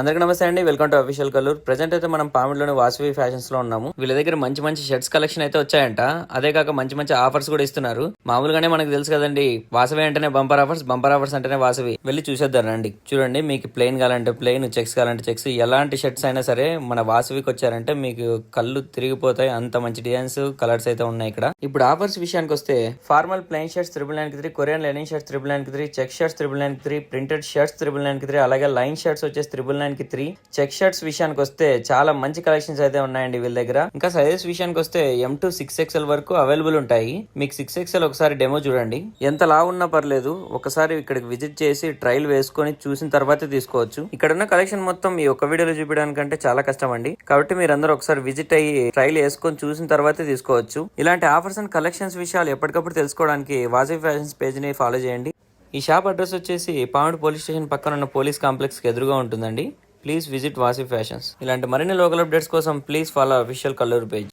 అందరికీ నమస్తే అండి. Welcome to official Kallur present అయితే మనం పామిడిలోని వాసవి ఫ్యాషన్స్లో ఉన్నాము. వీళ్ళ దగ్గర మంచి మంచి షర్ట్స్ కలెక్షన్ అయితే వచ్చాయంట. అదే కాక మంచి మంచి ఆఫర్స్ కూడా ఇస్తున్నారు. మామూలుగానే మనకు తెలుసు కదండి వాసవి అంటేనే బంపర్ ఆఫర్స్ బంపర్ ఆఫర్స్ అంటేనే వాసవి వెళ్ళి చూసేద్దాం రండి. చూడండి మీకు ప్లెయిన్ కావాలంటే ప్లెయిన్ చెక్స్ కావాలంటే చెక్స్ ఎలాంటి షర్ట్స్ అయినా సరే మన వాసవికి వచ్చారంటే మీకు కళ్ళు తిరిగిపోతాయి. అంత మంచి డిజైన్స్ కలర్స్ అయితే ఉన్నాయి ఇక్కడ. ఇప్పుడు ఆఫర్స్ విషయానికి వస్తే formal plain shirts triple nine three Korean lining shirts triple nine three check shirts triple nine three printed shirts triple nine three అలాగే లైన్ షర్ట్స్ వచ్చేసి త్రిబుల్ నైన్కి త్రీ చెక్ షర్ట్స్ విషయానికి వస్తే చాలా మంచి కలెక్షన్స్ అయితే ఉన్నాయండి వీళ్ళ దగ్గర. ఇంకా సైజెస్ విషయానికి వస్తే ఎం టు సిక్స్ ఎక్స్ఎల్ వరకు అవైలబుల్ ఉంటాయి. మీకు సిక్స్ ఎక్స్ఎల్ ఒకసారి డెమో చూడండి. ఎంత లా ఉన్నా పర్లేదు ఒకసారి ఇక్కడికి విజిట్ చేసి ట్రయల్ వేసుకొని చూసిన తర్వాతే తీసుకోవచ్చు. ఇక్కడ ఉన్న కలెక్షన్ మొత్తం ఈ ఒక్క వీడియోలో చూపించడానికంటే చాలా కష్టం అండి కాబట్టి మీరందరూ ఒకసారి విజిట్ అయ్యి ట్రయల్ వేసుకొని చూసిన తర్వాతే తీసుకోవచ్చు. ఇలాంటి ఆఫర్స్ అండ్ కలెక్షన్స్ విషయాలు ఎప్పటికప్పుడు తెలుసుకోవడానికి వాజీ ఫ్యాషన్స్ పేజ్ని ఫాలో చేయండి. ఈ షాప్ అడ్రస్ వచ్చేసి పామిడి పోలీస్ స్టేషన్ పక్కన ఉన్న పోలీస్ కాంప్లెక్స్కి ఎదురుగా ఉంటుందండి. Please visit Vasi fashions. ఇలాంటి మరిన్ని లోకల్ అప్డేట్స్ కోసం please follow official Kalluru page.